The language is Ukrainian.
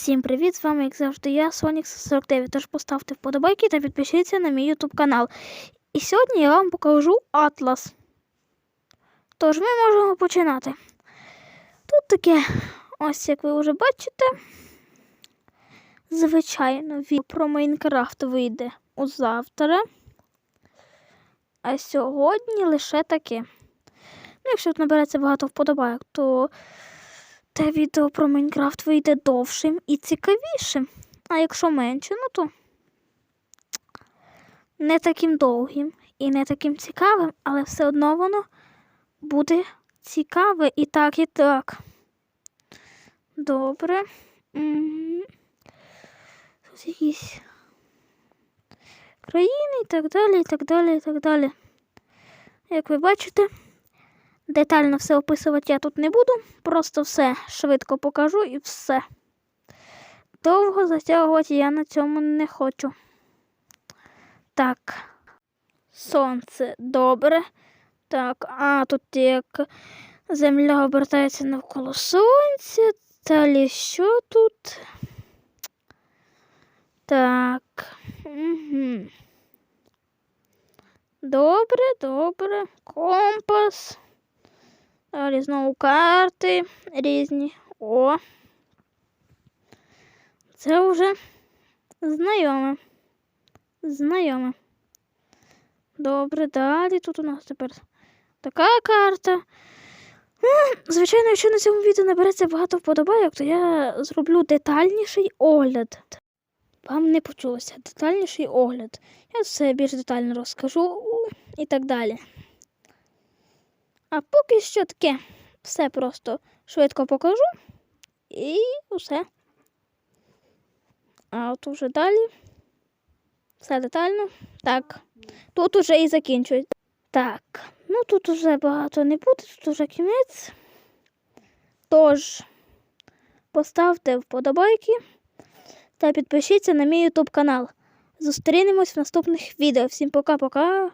Всім привіт! З вами, як завжди, я, Сонікс 49. Тож поставте вподобайки та підпишіться на мій YouTube канал. І сьогодні я вам покажу атлас. Тож ми можемо починати. Тут таке, ось як ви вже бачите, звичайно, відео про Майнкрафт вийде у завтра. А сьогодні лише таке. Ну, якщо тут набереться багато вподобайок, то те відео про Майнкрафт вийде довшим і цікавішим. А якщо менше, ну то не таким довгим і не таким цікавим, але все одно воно буде цікаве і так, і так. Добре. Тут якісь країни і так далі, і так далі, і так далі. Як ви бачите, Детально все описувати я тут не буду, просто все швидко покажу і все. Довго затягувати я на цьому не хочу. Так, сонце добре. Так, а тут як земля обертається навколо сонця. Далі що тут? Так. Угу. Добре, добре. Компас. Далі знову карти різні. О. Це вже знайоме. Знайоме. Добре, далі тут у нас тепер така карта. Ну, Звичайно, якщо на цьому відео набереться багато вподобайок, то я зроблю детальніший огляд. Вам не почулося детальніший огляд. Я все більш детально розкажу і так далі. А поки що таке все просто швидко покажу і усе. А от уже далі все детально. Так, тут уже і закінчується. Так, ну тут уже багато не буде, тут уже кінець. Тож, поставте вподобайки та підпишіться на мій YouTube канал. Зустрінемось в наступних відео. Всім пока-пока.